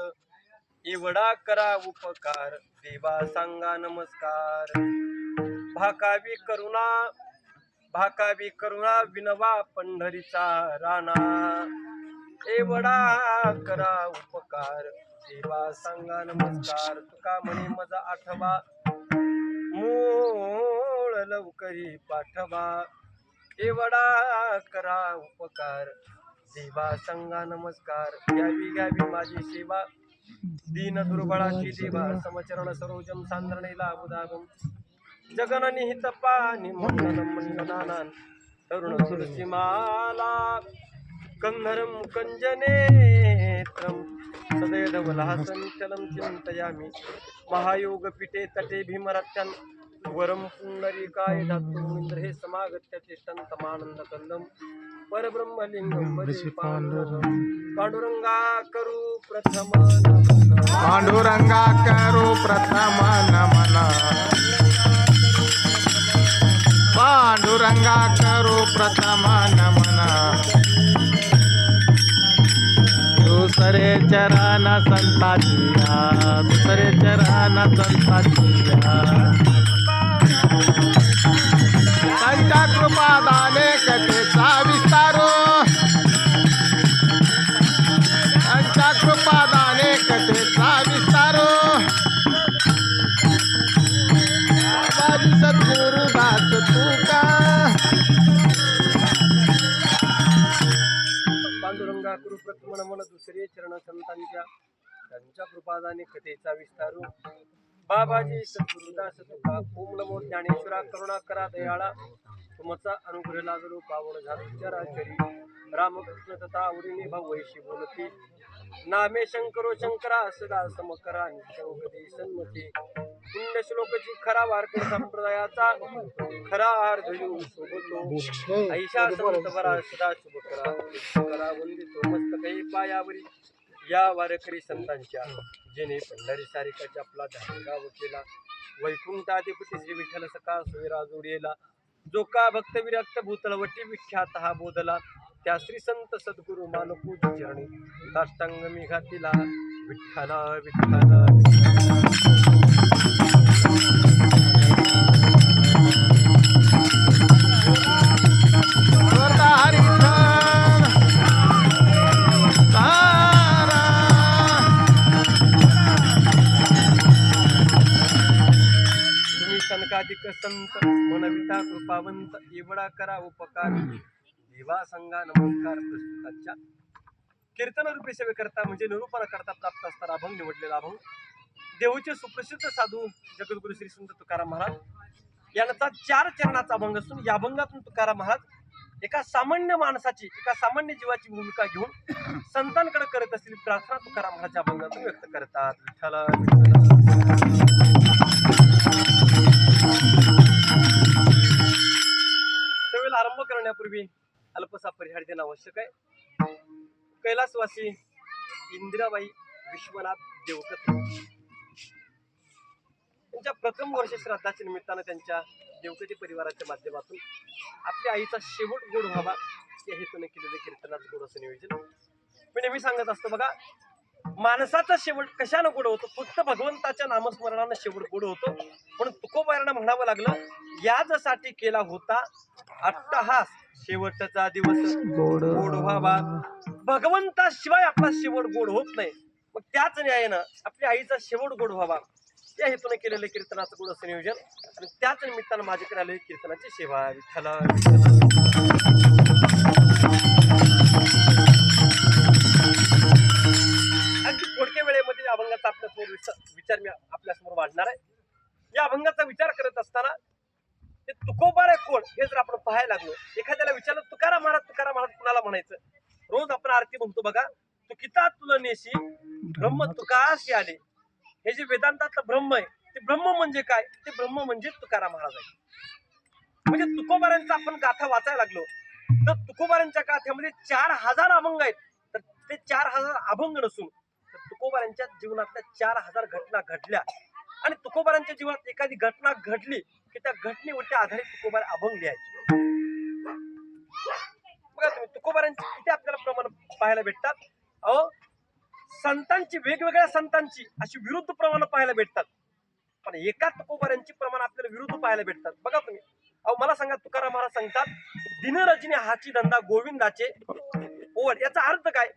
संत एवढा करा उपकार. देवा सांगा नमस्कार. भाकावी करुणा भाकावी करुणा विनवा पंढरीचा राणा. एवढा करा उपकार. देवा सांगा नमस्कार. तुका म्हणे मजा आठवा. मूळ लवकरी पाठवा. एवढा करा उपकार. देवा संगा नमस्कार. घ्यावी घ्यावी माझी सेवा. दीन दुर्बळाची देवा समचरण सरोजम सांद्रणेला उदागम जगन निहित पाणी मंडलम मंडनानान तरुण तुलसीमाला कंधरम कंजनेत्रम चलम चिंतयामी. चिन्तयामि महायोगपीठे तटे भीमरत्यन वरं पुण्डरीकाय धातुमिन्द्र हे समागत्य तिष्ठन्तमानन्दकन्दं परब्रह्मलिङ्गं भजे पाण्डुरङ्गं पांडुरंगा करू प्रथम. पांडुरंगा करू प्रथम नमन पांडुरंगा करू प्रथम नमन दुसरे चरण संताचिया दुसरे चरण संताचिया पांडुरंगा करू प्रथम दुसरे चरण संतांच्या. त्यांच्या कृपादाने कथेचा विस्तारू हो. बाबाजी सद्गुरुदास तुका ओम नमो ज्ञानेश्वरा करुणा करा दयाळा. तुमचा अनुग्रह लागलो पावन झालो चराचरी रामकृष्ण तथा आवडीने भाऊ वैशी बोलती. नामे शंकरो शंकरा सदा समकरा निशंकरी सन्मती पुण्य खरा वारकरी संप्रदायाचा खरा आहार येऊन शोभतो ऐशा संतभरा सदा शुभ करा करा वंदितो मस्तकही पायावरी. या वारकरी संतांच्या. जिने पंढरी सारिकाच्या आपला धागा केला. वैकुंठाधिपती श्री विठ्ठल सका सोयरा जोडियेला जो का भक्त विरक्त भूतळवटी विख्यात हा बोधला. त्या श्री संत सद्गुरु मानपूज चरणी साष्टांग मी घातिला विठ्ठला विठ्ठला. अधिक संत मनविता कृपावंत एवढा करा उपकार. देवा संघा नमस्कार प्रस्तुताच्या. कीर्तन रूपी सेवेकरता म्हणजे निरूपण करता प्राप्त असणारा अभंग निवडलेला अभंग. देहूचे सुप्रसिद्ध साधू जगद्गुरु श्री संत तुकाराम महाराज. यांचा चार चरणाचा अभंग असून या अभंगातून तुकाराम महाराज एका सामान्य माणसाची एका सामान्य जीवाची भूमिका घेऊन संतांकडे करत असलेली प्रार्थना तुकाराम महाराज अभंगातून व्यक्त करतात. विठ्ठल. सेवेला आरंभ करण्यापूर्वी अल्पसा परिहार देणं आवश्यक आहे. कैलासवासी इंदिराबाई विश्वनाथ देवकत. त्यांच्या प्रथम वर्ष श्राद्धाच्या निमित्तानं त्यांच्या देवकती परिवाराच्या माध्यमातून आपल्या आईचा शेवट गोड व्हावा या हेतूने केलेलं कीर्तनाचं गोड असं नियोजन. मी नेहमी सांगत असतो बघा माणसाचा शेवट कशानं गोड होतो? फक्त भगवंताच्या नामस्मरणानं शेवट गोड होतो. पण तुकोबारानं म्हणावं लागलं याचसाठी केला होता अट्टहास. शेवटचा दिवस गोड. गोड व्हावा. भगवंताशिवाय आपला शेवट गोड होत नाही. मग त्याच न्यायानं आपल्या आईचा शेवट गोड व्हावा. त्या हेतूने केलेलं कीर्तनाचं गोड असं नियोजन. आणि त्याच निमित्तानं माझ्याकडे आले कीर्तनाची सेवा. विठ्ठला या अभंगाचा आपल्यासमोर विचार विचार मी आपल्यासमोर मांडणार आहे. या अभंगाचा विचार करत असताना ते तुकोबार आहे कोण हे जर आपण पाहायला लागलो एखाद्याला विचारलं तुकाराम महाराज तुकाराम महाराज कुणाला म्हणायचं? रोज आपण आरती म्हणतो बघा तू किता तुला नेशी? ब्रह्म तुकाशी आले. हे जे वेदांतातलं ब्रह्म आहे ते ब्रह्म म्हणजे काय? ते ब्रह्म म्हणजे तुकाराम महाराज आहे म्हणजे तुकोबारांचा आपण गाथा वाचायला लागलो तर तुकोबारांच्या गाथ्यामध्ये चार हजार अभंग आहेत. तर ते चार हजार अभंग नसून त्यांच्या जीवनातल्या चार हजार घटना घडल्या. आणि तुकोबारांच्या जीवनात एखादी घटना घडली की त्या घटनेवरती आधारित तुकोबार अभंग लिहायचे. बघा तुम्ही तुकोबारांचे किती आपल्याला प्रमाण पाहायला भेटतात? अहो संतांची वेगवेगळ्या संतांची अशी विरुद्ध प्रमाण पाहायला भेटतात. पण एका तुकोबाऱ्यांची प्रमाण आपल्याला विरुद्ध पाहायला भेटतात. बघा तुम्ही. अहो मला सांगा तुकाराम महाराज सांगतात दिनरजनी हाची धंदा गोविंदाचे. ओढ याचा अर्थ काय?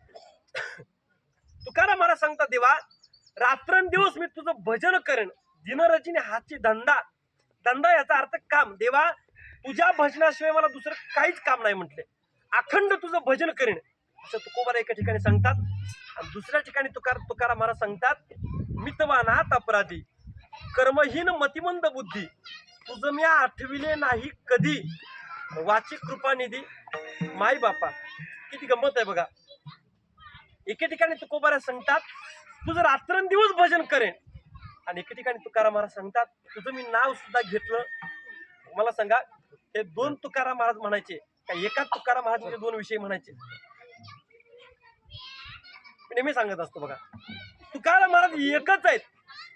तुकाराम महाराज सांगतात देवा रात्रंदिवस मी तुझं भजन करेन. दिनरजीने हाची धंदा धंदा याचा अर्थ काम. देवा तुझ्या भजनाशिवाय मला दुसरं काहीच काम नाही म्हटले. अखंड तुझं भजन करेन. असं तुकोबाला एका ठिकाणी सांगतात. आणि दुसऱ्या ठिकाणी तुकार तुकाराम महाराज सांगतात मितवानात अपराधी. कर्महीन मतिमंद बुद्धी. तुझं मी आठविले नाही कधी. वाची कृपानिधी. माय बापा किती गंमत आहे बघा. एके ठिकाणी तुकोबारा सांगतात तुझं रात्रंदिवस भजन करेन. आणि एके ठिकाणी तुकाराम महाराज सांगतात तुझं मी नाव सुद्धा घेतलं. मला सांगा हे दोन तुकाराम महाराज म्हणायचे का एकाच तुकाराम महाराज दोन विषय म्हणायचे? मी नेहमी सांगत असतो बघा तुकाराम महाराज एकच आहेत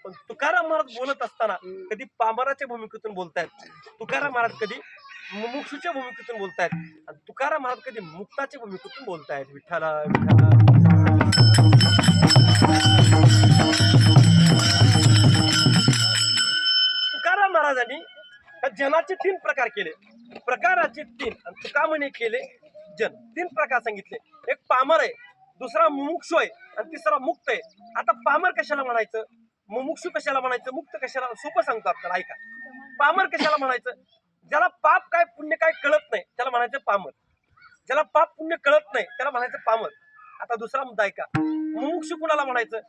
पण तुकाराम महाराज बोलत असताना कधी पामराच्या भूमिकेतून बोलतायत. तुकाराम महाराज कधी मुमुक्षूच्या भूमिकेतून बोलतायत. आणि तुकाराम महाराज कधी मुक्ताच्या भूमिकेतून बोलतायत? विठ्ठला विठ्ठला. तुकाराम महाराजांनी या जनाचे तीन प्रकार केले. प्रकाराचे तीन. आणि तुका म्हणे केले जन. तीन प्रकार सांगितले. एक पामर आहे दुसरा मुमुक्षु आहे आणि तिसरा मुक्त आहे. आता पामर कशाला म्हणायचं? मुमुक्षु कशाला म्हणायचं? मुक्त कशाला? सोपं सांगतो आपल्याला ऐका. पामर कशाला म्हणायचं? ज्याला पाप काय पुण्य काय कळत नाही त्याला म्हणायचं पामर ज्याला पाप पुण्य कळत नाही त्याला म्हणायचं पामर आता दुसरा मुद्दा ऐका. मुमुक्षु कुणाला म्हणायचं?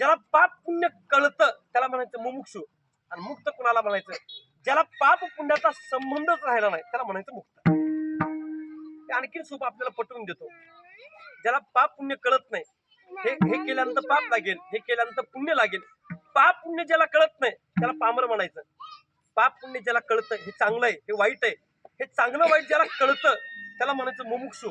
ज्याला पाप पुण्य कळतं त्याला म्हणायचं मुमुक्षु. आणि मुक्त कुणाला म्हणायचं? ज्याला पाप पुण्याचा संबंधच राहिला नाही त्याला म्हणायचं मुक्त. आणखीन सोप आपल्याला पटवून देतो. ज्याला पाप पुण्य कळत नाही हे हे केल्यानंतर पाप लागेल हे केल्यानंतर पुण्य लागेल. पाप पुण्य ज्याला कळत नाही त्याला पामर म्हणायचं. पाप पुण्य ज्याला कळतं हे चांगलं आहे हे वाईट आहे हे चांगलं वाईट ज्याला कळतं त्याला म्हणायचं मुमुक्षू.